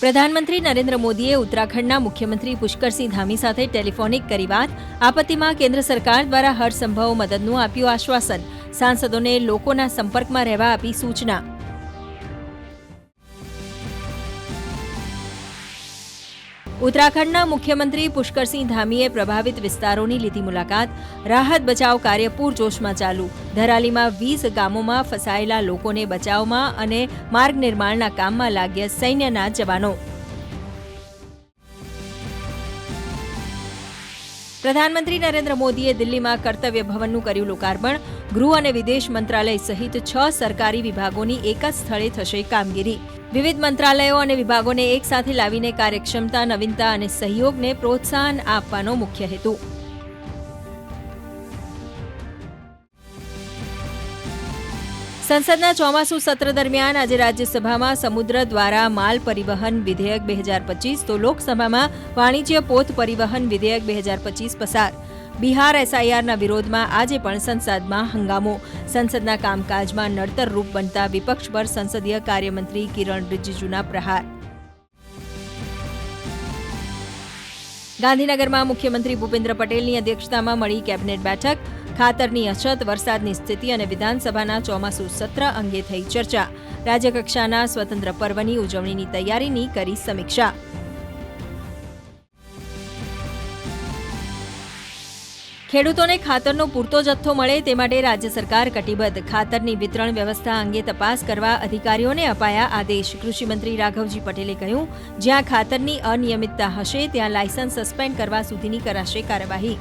પ્રધાનમંત્રી નરેન્દ્ર મોદીએ ઉત્તરાખંડના મુખ્યમંત્રી પુષ્કરસિંહ ધામી સાથે ટેલિફોનિક કરી વાત. આપત્તિમાં કેન્દ્ર સરકાર દ્વારા હરસંભવ મદદનું આપ્યું આશ્વાસન. સાંસદોને લોકોના સંપર્કમાં રહેવા આપી સૂચના. ઉત્તરાખંડના મુખ્યમંત્રી પુષ્કરસિંહ ધામીએ પ્રભાવિત વિસ્તારોની લીધી મુલાકાત. રાહત બચાવ કાર્ય પૂરજોશમાં ચાલુ. ધરાલીમાં વીસ ગામોમાં ફસાયેલા લોકોને બચાવમાં અને માર્ગ નિર્માણના કામમાં લાગ્યા સૈન્યના જવાનો. પ્રધાનમંત્રી નરેન્દ્ર મોદીએ દિલ્હીમાં કર્તવ્ય ભવનનું કર્યું લોકાર્પણ. ગૃહ અને વિદેશ મંત્રાલય સહિત છ સરકારી વિભાગોની એક જ સ્થળે થશે કામગીરી. વિવિધ મંત્રાલયો અને વિભાગોને એક સાથે લાવીને કાર્યક્ષમતા, નવીનતા અને સહયોગને પ્રોત્સાહન આપવાનો મુખ્ય હેતુ. સંસદના ચોમાસુ સત્ર દરમિયાન આજે રાજ્યસભામાં સમુદ્ર દ્વારા માલ પરિવહન વિધેયક બે હજાર પચીસ તો લોકસભામાં વાણિજ્ય પોત પરિવહન વિધેયક બે હજાર પચીસ પસાર. બિહાર એસઆઈઆરના વિરોધમાં આજે પણ સંસદમાં હંગામો. સંસદના કામકાજમાં નડતર રૂપ બનતા વિપક્ષ પર સંસદીય કાર્યમંત્રી કિરણ રિજિજુના પ્રહાર. ગાંધીનગરમાં મુખ્યમંત્રી ભૂપેન્દ્ર પટેલની અધ્યક્ષતામાં મળી કેબિનેટ બેઠક. ખાતરની અછત, વરસાદની સ્થિતિ અને વિધાનસભાના ચોમાસુ સત્ર અંગે થઈ ચર્ચા. રાજ્યકક્ષાના સ્વતંત્ર પર્વની ઉજવણીની તૈયારીની કરી સમીક્ષા. ખેડૂતોને ખાતરનો પૂરતો જથ્થો મળે તે માટે રાજ્ય સરકાર કટિબદ્ધ. ખાતરની વિતરણ વ્યવસ્થા અંગે તપાસ કરવા અધિકારીઓને અપાયા આદેશ. કૃષિમંત્રી રાઘવજી પટેલે કહ્યું, જ્યાં ખાતરની અનિયમિતતા હશે, ત્યાં લાયસન્સ સસ્પેન્ડ કરવા સુધીની કરાશે કાર્યવાહી.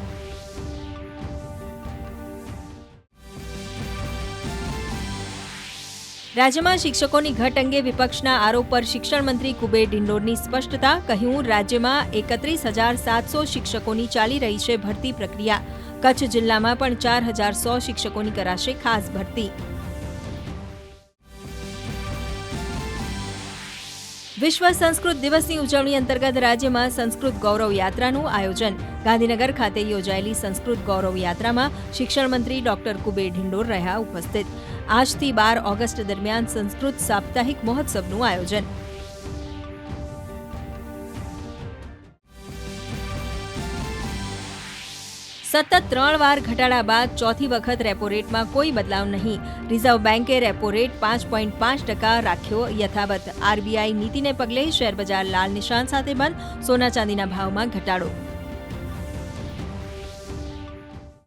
રાજ્યમાં શિક્ષકોની ઘટ અંગે વિપક્ષના આરોપ પર શિક્ષણ મંત્રી કુબેર ડિંડોરની સ્પષ્ટતા કહ્યું, રાજ્યમાં એકત્રીસ હજાર સાતસો શિક્ષકોની ચાલી રહી છે ભરતી પ્રક્રિયા. કચ્છ જિલ્લામાં પણ ચાર હજાર સો શિક્ષકોની કરાશે ખાસ ભરતી. વિશ્વ સંસ્કૃત દિવસની ઉજવણી અંતર્ગત રાજ્યમાં સંસ્કૃત ગૌરવ યાત્રાનું આયોજન. ગાંધીનગર ખાતે યોજાયેલી સંસ્કૃત ગૌરવ યાત્રામાં શિક્ષણ મંત્રી ડોક્ટર કુબેર ઢિંડોર રહ્યા ઉપસ્થિત. આજથી બાર ઓગસ્ટ દરમિયાન સંસ્કૃત સાપ્તાહિક મહોત્સવનું આયોજન. સતત ત્રણ વાર ઘટાડા બાદ ચોથી વખત રેપો રેટમાં કોઈ બદલાવ નહીં. રિઝર્વ બેન્કે રેપો રેટ પાંચ પોઈન્ટ પાંચ ટકા રાખ્યો. યથાવત આરબીઆઈ નીતિને પગલે શેરબજાર લાલ નિશાન સાથે બંધ. સોના ચાંદીના ભાવમાં ઘટાડો.